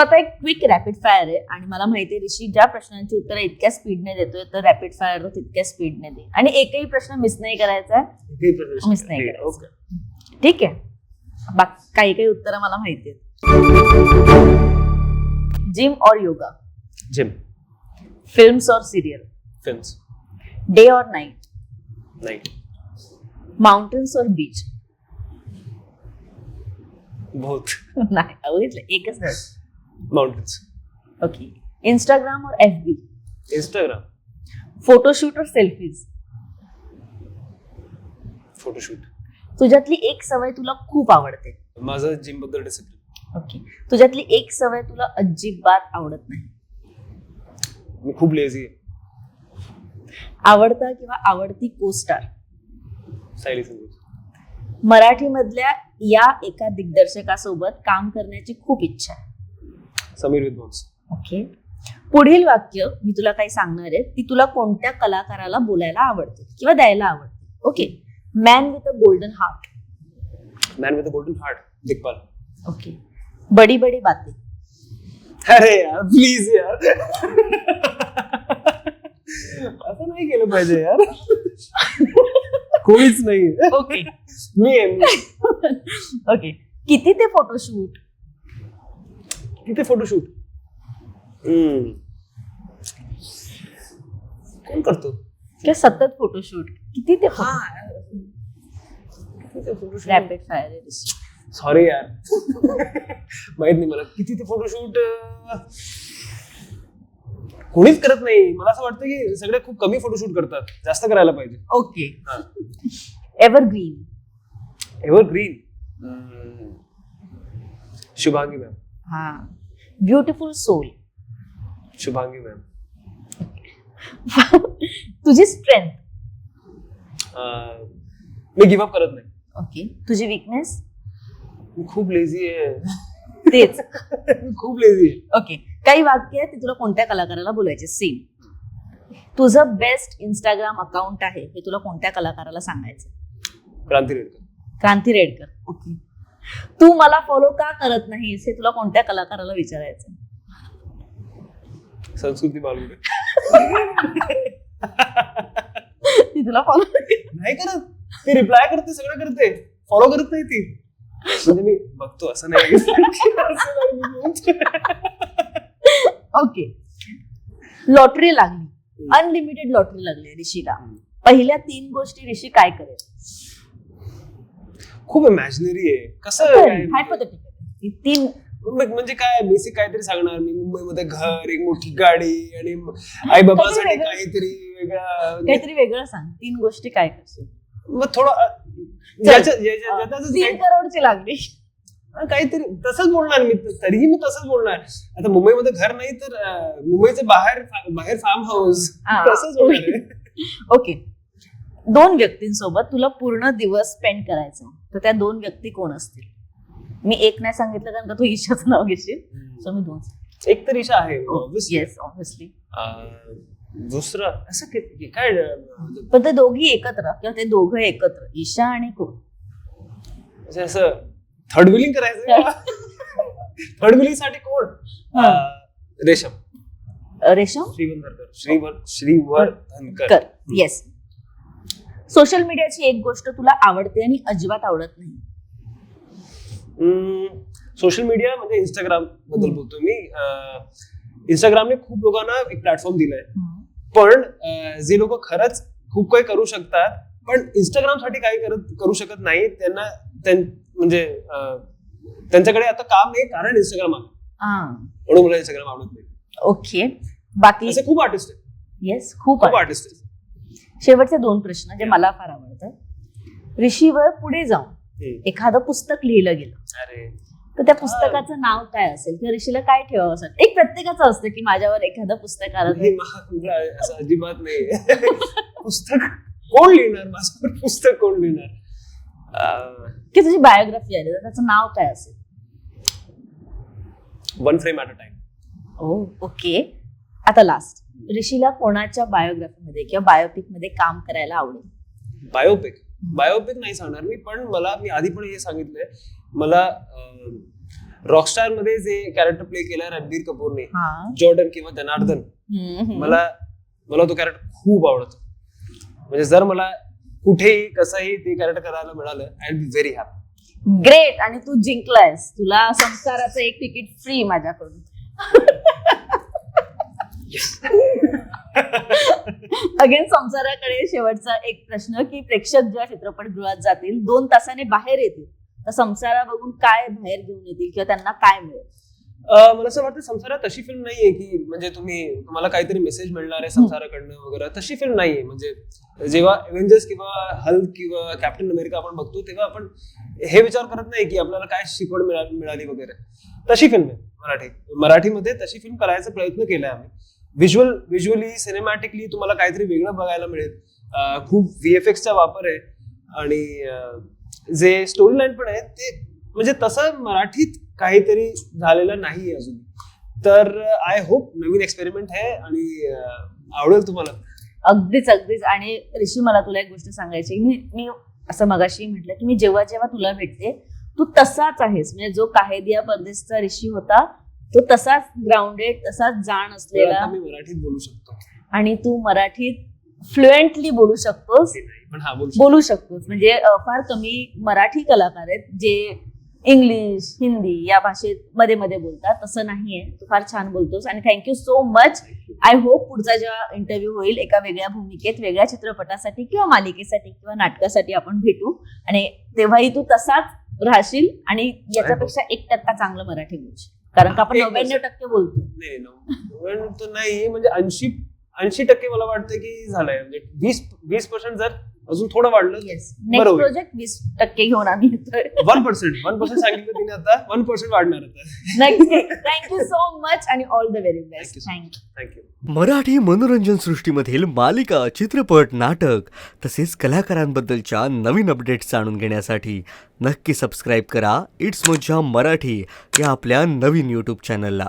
आता एक quick rapid fire आहे आणि मला माहिती आहे ऋषी ज्या प्रश्नांची उत्तरं इतक्या स्पीडने देतोय तर रॅपिड फायर तितक्या स्पीडने दे. आणि एकही प्रश्न मिस नाही करायचा मिस नाही करायचं. ओके. ठीक आहे. बाकी काही काही उत्तरं मला माहिती आहेत. जिम और योगा जिम फिल्म्स और सिरियल फिल्म्स डे और नाईट नाही माउंटेन्स और बीच बहुत नाही एकच नाही. माउंटेन्स ओके इंस्टाग्राम और एफ बी इंस्टाग्राम फोटोशूट और सेल्फीज फोटोशूट तुझ्यातली एक सवय तुला खूप आवडते. माझं जिमबद्दल डिसिप्लिन ओके तुझ्यातली एक सवय तुला अजिबात आवडत नाही. मी खूप लेझी आहे. आवडता किंवा आवडती कोस्टार सायली संदेश मराठीमधल्या या एका दिग्दर्शकासोबत काम करण्याची खूप इच्छा आहे. समीर विद्वांस ओके. पुढील वाक्य मी तुला काही सांगणार आहे. ती तुला कोणत्या कलाकाराला बोलायला आवडते किंवा द्यायला आवडते. Okay. Man with a golden heart man with a golden heart Digpal okay. बडी बडी बाते. अरे यार प्लीज यार. असं नाही केलं पाहिजे यार. कोणीच नाही. ओके. मी. ओके. किती ते फोटोशूट तिथे फोटोशूट कोण करतो? किंवा सतत फोटोशूट किती ते रॅपिड फायर सॉरी यार. माहीत नाही मला. किती ते फोटोशूट कोणीच करत नाही. मला असं वाटतं की सगळे खूप कमी फोटोशूट करतात. जास्त करायला पाहिजे. Okay. Evergreen ever green Shubhangi ma'am हा. Beautiful soul. शुभांगी मॅम. तुझी स्ट्रेंथ मी गिव्ह अप करत नाही. ओके तुझी विकनेस मी खूप लेझी आहे. तेच. खूप लेझी आहे. ओके काही वाक्य आहे ते तुला कोणत्या कलाकाराला बोलायचे सेम तुझं बेस्ट इंस्टाग्राम अकाउंट आहे हे तुला कोणत्या कलाकाराला सांगायचं क्रांती रेडकर. क्रांती रेडकर. ओके तू मला फॉलो का करत नाहीस? हे तुला कोणत्या कलाकाराला विचारायचं संस्कृती ती तुला फॉलो नाही करत. ती रिप्लाय करते सगळं करते. फॉलो करत नाही ती. म्हणजे मी बघतो असं नाही. असं नाही. ओके. लॉटरी लागली. अनलिमिटेड लॉटरी लागली ऋषीला. पहिल्या तीन गोष्टी ऋषी काय करेल? खूप इमॅजिनरी आहे. कसं? हायपोथेटिकल तीन म्हणजे काय बेसिक काहीतरी सांगणार मी. मुंबईमध्ये घर एक मोठी गाडी आणि आई बाबासाठी. काहीतरी वेगळं काहीतरी वेगळं सांग. तीन गोष्टी काय करशील? मग थोडं तीन करोडची लागली. काहीतरी तसंच बोलणार मी. तरीही मी तसंच बोलणार. आता मुंबईमध्ये घर नाही तर मुंबईचे बाहेर बाहेर फार्म हाऊस. तसंच आहे. ओके. दोन व्यक्तींसोबत तुला पूर्ण दिवस स्पेंड करायचा तर त्या दोन व्यक्ती कोण असतील? मी एक नाही सांगितलं कारण का तू ईशाचं नाव घेशील. सो मी दोन एक तर ईशा आहे. येस ऑब्विसली अं, दुसरं असं काय अं, पण ते दोघी एकत्र किंवा ते दोघं एकत्र ईशा आणि कोण? म्हणजे असं थर्ड व्हिलिंग करायचं थर्ड व्हिलिंगसाठी कोण? हा. रेशम. रेशम? श्रीवंधरकर श्रीवर श्रीवर्धनकर. कर येस सोशल मीडियाची एक गोष्ट तुला आवडते आणि अजिबात आवडत नाही. सोशल मीडिया म्हणजे इंस्टाग्रामबद्दल. बोलतो मी. इंस्टाग्रामने खूप लोकांना एक प्लॅटफॉर्म दिलाय. पण जे लोक खरंच खूप काही करू शकतात पण इंस्टाग्रामसाठी काही करत करू शकत नाही. त्यांना त्यां- म्हणजे त्यांच्याकडे आता काम नाही कारण इंस्टाग्राम आहे. म्हणून मला इंस्टाग्राम आवडत नाही. ओके. बाकी असे खूप आर्टिस्ट आहेत. येस खूप आहे. आर्टिस्ट आहेत. शेवटचे दोन प्रश्न जे मला फार आवडतात ऋषीवर पुढे जाऊन. एखादं पुस्तक लिहिलं गेलं. अरे. तर त्या पुस्तकाचं नाव काय असेल? किंवा ऋषीला काय ठेवावं असेल एक प्रत्येकाचं असतं की माझ्यावर एखादं पुस्तक आलं असं अजिबात नाही. पुस्तक कोण लिहिणार? माझ्यावर पुस्तक कोण लिहिणार? की तुझी बायोग्राफी आली तर त्याचं नाव काय असेल? One frame at a time okay आता लास्ट ऋषीला कोणाच्या बायोग्राफीमध्ये किंवा बायोपिकमध्ये काम करायला आवडेल? बायोपिक. बायोपिक नाही सांगणार मी पण मला मी आधी पण हे सांगितलंय. मला रॉकस्टारमध्ये जे कॅरेक्टर प्ले केलं रणबीर कपूरने जॉर्डन किंवा हम्म. मला मला तो कॅरेक्टर खूप आवडतो. म्हणजे जर मला कुठेही कसंही ते कॅरेक्टर करायला मिळालं I be very happy great आणि तू जिंकलायस. तुला संस्काराचं एक तिकीट फ्री माझ्याकडून. अगेन संसाराकडे शेवटचा एक प्रश्न की प्रेक्षक जेव्हा चित्रपटगृहात जातील दोन तासाने बाहेर येतील तर संसारा बघून काय बाहेर घेऊन येतील किंवा त्यांना काय मिळेल? मला असं वाटतं संसारात तशी फिल्म नाहीये की म्हणजे तुम्ही तुम्हाला काहीतरी मेसेज मिळणार आहे संसाराकडनं वगैरे. तशी फिल्म नाहीये. म्हणजे जेव्हा एव्हेंजर्स किंवा हल्क किंवा कॅप्टन अमेरिका आपण बघतो तेव्हा आपण हे विचार करत नाही की आपल्याला काय शिकवण मिळा- मिळाली वगैरे. तशी फिल्म आहे मराठी. मराठीमध्ये तशी फिल्म करायचा प्रयत्न केलाय आम्ही. व्हिज्युअल व्हिज्युअली सिनेमॅटिकली तुम्हाला काहीतरी वेगळं बघायला मिळेल. खूप व्ही एफ एक्सचा वापर आहे. आणि जे स्टोरी लाईन पण आहे ते म्हणजे तसं मराठीत काहीतरी झालेलं नाही अजून. तर आय होप नवीन एक्सपेरिमेंट आहे आणि आवडेल तुम्हाला. अगदीच अगदीच. आणि ऋषी मला तुला एक गोष्ट सांगायची मी मी असं मगाशी म्हटलं की मी जेव्हा जेव्हा तुला भेटते तू तसाच आहेस. म्हणजे जो काहेदिया परदेशचा ऋषी होता तो तसाच ग्राउंडेड तसाच जाण असलेला. मी मराठीत बोलू शकतो. आणि तू मराठीत फ्लुएंटली बोलू शकतोस. हा बोलू शकतो. बोलू शकतोस. म्हणजे फार कमी मराठी कलाकार आहेत जे इंग्लिश हिंदी या भाषेत मध्ये मध्ये बोलतात. तसं नाहीये. तू फार छान बोलतोस. आणि thank you so much I hope पुढचा जेव्हा इंटरव्ह्यू होईल एका वेगळ्या भूमिकेत वेगळ्या चित्रपटासाठी किंवा मालिकेसाठी किंवा नाटकासाठी आपण भेटू. आणि तेव्हाही तू तसाच राहशील आणि याच्यापेक्षा एक टक्का चांगलं मराठी बोलशील. कारण का आपण एक नव्याण्णव टक्के बोलतो नाही नाही तर नाही म्हणजे ऐंशी ऐंशी टक्के मला वाटतं की झालंय. म्हणजे वीस वीस पर्सेंट जर अजून थोडं वाढलं? येस नेक्स्ट बरोबर. प्रोजेक्ट वीस टक्के घेऊन आम्ही वन पर्सेंट वन पर्सेंट सांगितलं तिने आता. वन पर्सेंट वाढणार आता. नक्की थँक्यू सो मच आणि all the very best thank you thank you Marathi मनोरंजन सृष्टीमधील मालिका चित्रपट नाटक तसेच कलाकारांबद्दलच्या नवीन अपडेट्स जाणून घेण्यासाठी नक्की सबस्क्राईब करा. इट्स मज्जा मराठी या आपल्या नवीन यूट्यूब चॅनलला